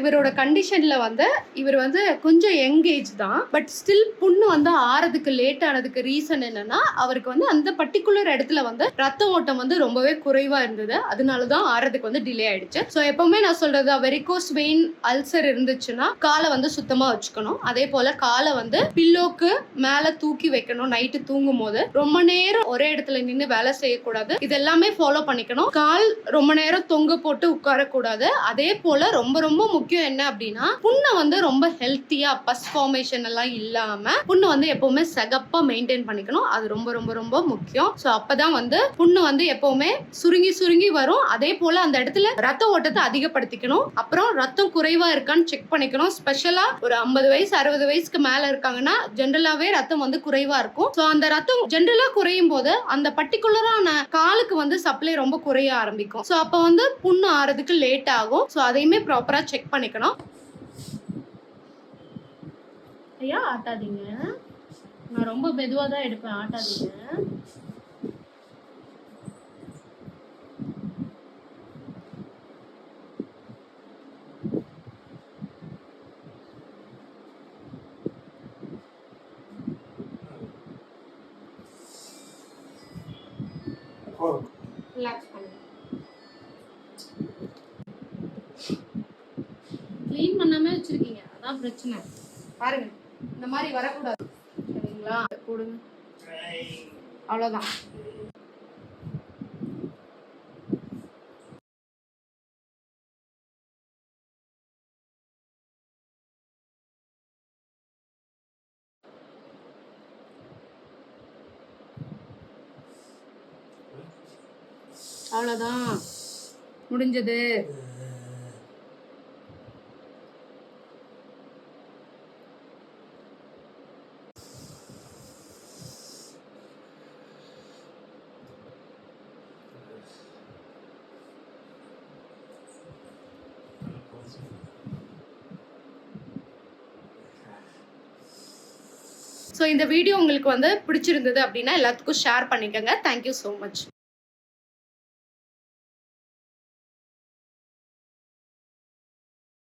இவரோட கண்டிஷன்ல வந்து இவர் வந்து கொஞ்சம் யங் ஏஜ் தான். பட் ஸ்டில் புண்ணு வந்து ஆறதுக்கு லேட் ஆனதுக்கு ரீசன் என்னன்னா அவருக்கு வந்து அந்த பர்டிகுலர் இடத்துல வந்து ரத்த ஓட்டம் வந்து ரொம்பவே குறைவா இருந்தது. அதனால தான் ஆறதுக்கு வந்து டிலே ஆயிடுச்சு. ஸோ எப்பவுமே நான் சொல்றது வெரிகோஸ் வெயின் அல்சர் இருந்துச்சுன்னா காலை வந்து சுத்தமா வச்சுக்கணும். அதே போல காலை வந்து பில்லோக்கு மேல தூக்கி வைக்கணும் நைட்டு தூங்கும் போது ரொம்ப நேரம் ஒரே இடத்துல நின்று வேலை செய்யக்கூடாது. இது எல்லாமே ஃபாலோ பண்ணிக்கணும். கால் ரொம்ப நேரம் தொங்க போட்டு உட்காரக்கூடாது. அதே போல ரொம்ப ரொம்ப முக்கியம் முக்கியம் என்ன அப்படின்னா புண்ணை வந்து ரொம்ப ஹெல்த்தியா பஸ் ஃபார்மேஷன் எல்லாம் இல்லாம புண்ணு வந்து எப்பவுமே சகப்பா மெயின்டைன் பண்ணிக்கணும். அது ரொம்ப ரொம்ப ரொம்ப முக்கியம். ஸோ அப்பதான் வந்து புண்ணு வந்து எப்பவுமே சுருங்கி சுருங்கி வரும். அதே போல அந்த இடத்துல ரத்த ஓட்டத்தை அதிகப்படுத்திக்கணும். அப்புறம் ரத்தம் குறைவா இருக்கான்னு செக் பண்ணிக்கணும். ஸ்பெஷலா ஒரு ஐம்பது வயசு அறுபது வயசுக்கு மேல இருக்காங்கன்னா ஜென்ரலாவே ரத்தம் வந்து குறைவா இருக்கும். ஸோ அந்த ரத்தம் ஜென்ரலா குறையும் போது அந்த பர்டிகுலரான காலுக்கு வந்து சப்ளை ரொம்ப குறைய ஆரம்பிக்கும். ஸோ அப்போ வந்து புண்ணு ஆறதுக்கு லேட் ஆகும். ஸோ அதையுமே ப்ராப்பரா செக் பண்ணிக்கணும். ஐயா ஆட்டாதீங்க. நான் ரொம்ப மெதுவாக தான் எடுப்பேன் ஆட்டாதீங்க. ரிலாக்ஸ் பண்ணுங்க க்ளீன் வச்சிருக்கீங்க. அதான் பிரச்சனை. பாருங்க. இந்த மாதிரி வரக்கூடாது. சரிங்களா? போடுங்க. அவ்வளோதான் அவ்வளோதான் முடிஞ்சது. ஸோ இந்த வீடியோ உங்களுக்கு வந்து பிடிச்சிருந்தது அப்படின்னா எல்லாத்துக்கும் ஷேர் பண்ணிக்கோங்க. Thank you so much